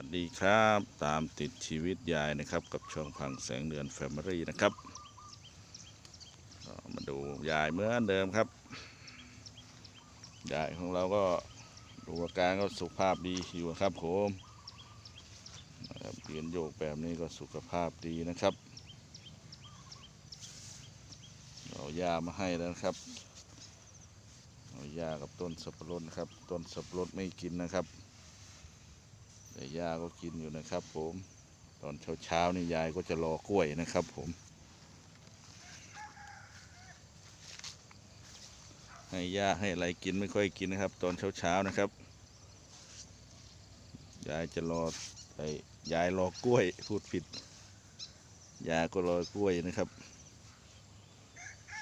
วัสดีครับตามติดชีวิตยายนะครับ กับช่องพังแสงเดือนแฟมิลี่นะครับมาดูยายเหมือนเดิมครับยายของเราก็ดูอาการก็สุขภาพดีอยู่ครับผมนะครับยืนโยกแบบนี้ก็สุขภาพดีนะครับเอายามาให้แล้วนะครับเอายากับต้นสับปะรดครับ ต้นสับปะรดไม่กินนะครับ แต่ยาก็กินอยู่นะครับ ผม ตอนเช้าๆนี่ยายก็จะรอกล้วยนะครับ ผม ให้ยาให้อะไรกินไม่ค่อยกินนะครับ ตอนเช้าๆนะครับ ยายจะรอไอ้ยายรอกล้วยพูดผิด ยายก็รอกล้วยนะครับ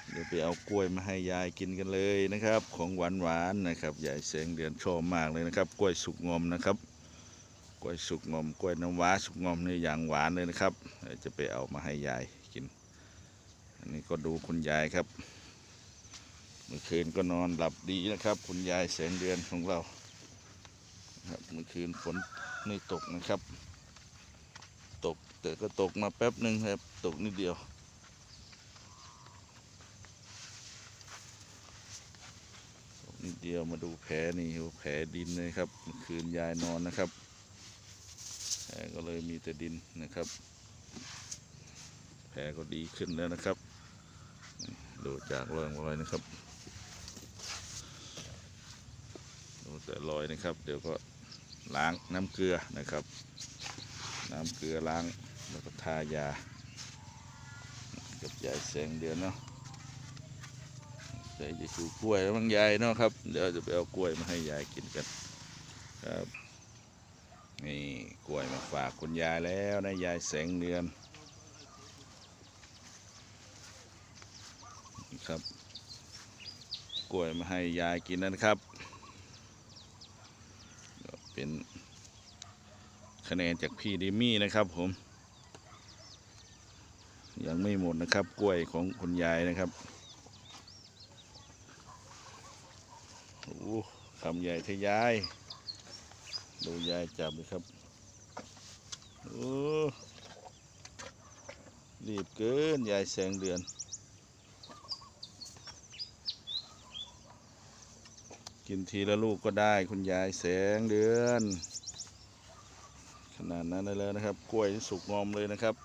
เดี๋ยวไปเอากล้วยมาให้ยายกินกันเลยนะครับ ของหวานๆนะครับยายแสงเดือนชอบมากเลยนะครับ กล้วยสุกงอมนะครับ กล้วยสุกงอมกล้วยน้ำว้าสุกงอมนี่อย่างหวานเลยนะครับจะไปเอามาให้ยายกิน อันนี้ก็ดูคุณยายครับ เมื่อคืนก็นอนหลับดีนะครับ คุณยายแสงเดือนของเราครับเมื่อคืนฝนไม่ตกนะครับ ตกแต่ก็ตกมาแป๊บหนึ่งครับ ตกนิดเดียวตกนิดเดียวมาดูแผลนี่แผลดินเลยครับเมื่อคืนยายนอนนะครับ ก็เลยมีแต่ดินนะครับ แผลก็ดีขึ้นแล้วนะครับ ดูจากรอยรอยนะครับ ดูแต่รอยนะครับ เดี๋ยวก็ล้างน้ำเกลือนะครับ น้ำเกลือล้างแล้วก็ทายา กับยายแสงเดือนเนาะยายจะชูกล้วยแล้วมั้งยายเนาะครับ เดี๋ยวจะไปเอากล้วยมาให้ยายกินกันครับ นี่กล้วยมาฝากคุณยายแล้วนะยายแสงเดือนครับ กล้วยมาให้ยายกินนะครับ เป็นคะแนนจากพี่ดิมี่นะครับผม ยังไม่หมดนะครับกล้วยของคุณยายนะครับโอ้คำใหญ่ทะยาย ดูยายจับเลยครับ โอ้รีบเกิน ยายแสงเดือน กินทีละลูกก็ได้คุณยายแสงเดือน ขนาดนั้นเลยแล้วนะครับ กล้วยที่สุกงอมเลยนะครับ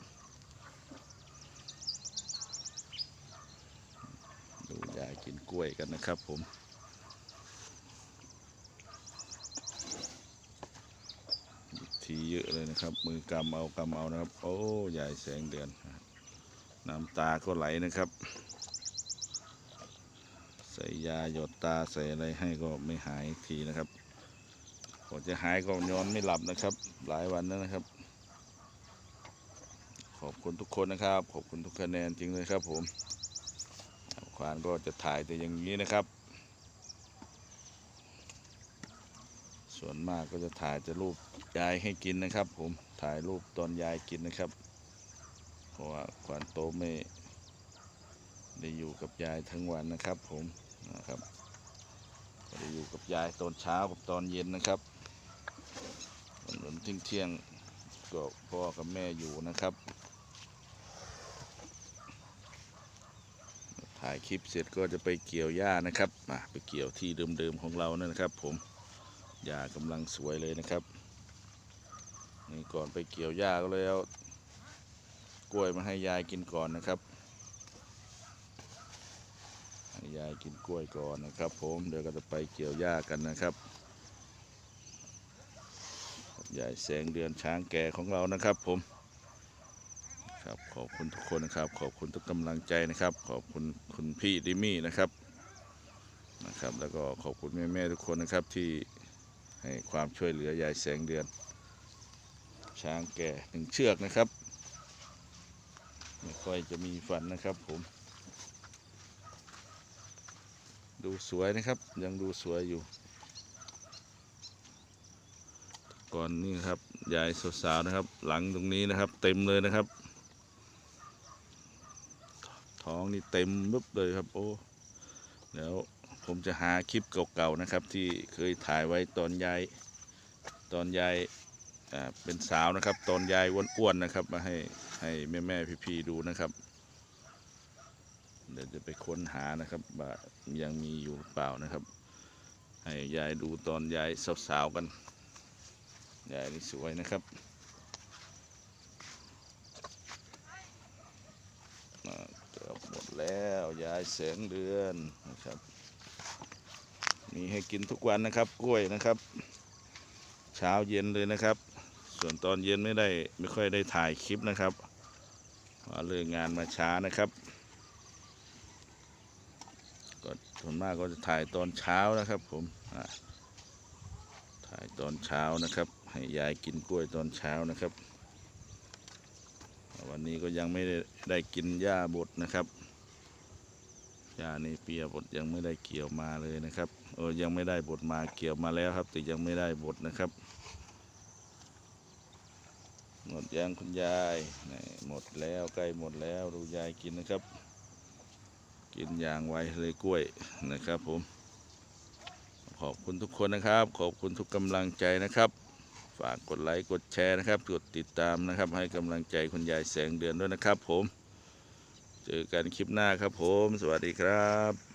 ดูยายกินกล้วยกันนะครับผม ที เยอะเลยนะครับ มือกำเอากำเอานะครับ โอ้ยายแสงเดือน น้ำตาก็ไหลนะครับ ใส่ยาหยดตาใส่อะไรให้ก็ไม่หายทีนะครับพอจะหายก็นอนไม่หลับนะครับ หลายวันแล้วนะครับ ขอบคุณทุกคนนะครับ ขอบคุณทุกคะแนนจริงเลยครับผมควานก็จะถ่ายแต่อย่างนี้นะครับ ส่วนมากก็จะถ่ายจะรูปยายให้กินนะครับ ผมถ่ายรูปตอนยายกินนะครับ เพราะว่าควานโตไม่ได้อยู่กับยายทั้งวันนะครับ ผมนะครับได้อยู่กับยายตอนเช้ากับตอนเย็นนะครับตอนเที่ยงเที่ยงก็พ่อกับแม่อยู่นะครับ ถ่ายคลิปเสร็จก็จะไปเกี่ยวหญ้านะครับอะไปเกี่ยวที่เดิมๆของเรานั่นนะครับ ผม หญ้ากำลังสวยเลยนะครับ นี่ก่อนไปเกี่ยวหญ้าก็เลยเอากล้วยมาให้ยายกินก่อนนะครับให้ยายกินกล้วยก่อนนะครับ ผมเดี๋ยวก็จะไปเกี่ยวหญ้ากันนะครับยายแสงเดือนช้างแก่ของเรานะครับ ผมครับขอบคุณทุกคนนะครับ ขอบคุณทุกกำลังใจนะครับ ขอบคุณคุณพี่ดิมี่นะครับนะครับ แล้วก็ขอบคุณแม่ๆทุกคนนะครับที่ ให้ความช่วยเหลือยายแสงเดือน ช้างแก่หนึ่งเชือกนะครับ ไม่ค่อยจะมีฟันนะครับผม ดูสวยนะครับยังดูสวยอยู่ ก่อนนี่ครับยายสาวๆนะครับ หลังตรงนี้นะครับ เต็มเลยนะครับ ท้องนี่เต็มปึ๊บเลยครับโอ้แล้ว ผมจะหาคลิปเก่าๆนะครับ ที่เคยถ่ายไว้ตอนยายตอนยายเป็นสาวนะครับ ตอนยายอ้วนๆนะครับ มาให้ให้แม่แม่ๆพี่ๆดูนะครับ เดี๋ยวจะไปค้นหานะครับว่ายังมีอยู่หรือเปล่านะครับ ให้ยายดูตอนยายสาวๆกันยายนี่สวยนะครับอ่าเกือบหมดแล้วยายแสงเดือนนะครับ มีให้กินทุกวันนะครับ กล้วยนะครับ เช้าเย็นเลยนะครับ ส่วนตอนเย็นไม่ได้ไม่ค่อยได้ถ่ายคลิปนะครับเพราะเลิกงานมาช้านะครับก็ส่วนมากก็จะถ่ายตอนเช้านะครับ ผมถ่ายตอนเช้านะครับ ให้ยายกินกล้วยตอนเช้านะครับ วันนี้ก็ยังไม่ได้ได้กินหญ้าบดนะครับหญ้าในเปียบดยังไม่ได้เกี่ยวมาเลยนะครับ เออยังไม่ได้บดมาเกี่ยวมาแล้วครับ แต่ยังไม่ได้บดนะครับ หมดยังคุณยายนี่หมดแล้วใกล้หมดแล้วดูยายกินนะครับ กินอย่างไวเลยกล้วยนะครับผม ขอบคุณทุกคนนะครับ ขอบคุณทุกกำลังใจนะครับ ฝากกดไลค์กดแชร์นะครับกดติดตามนะครับ ให้กำลังใจคุณยายแสงเดือนด้วยนะครับ ผม เจอกันคลิปหน้าครับผม สวัสดีครับ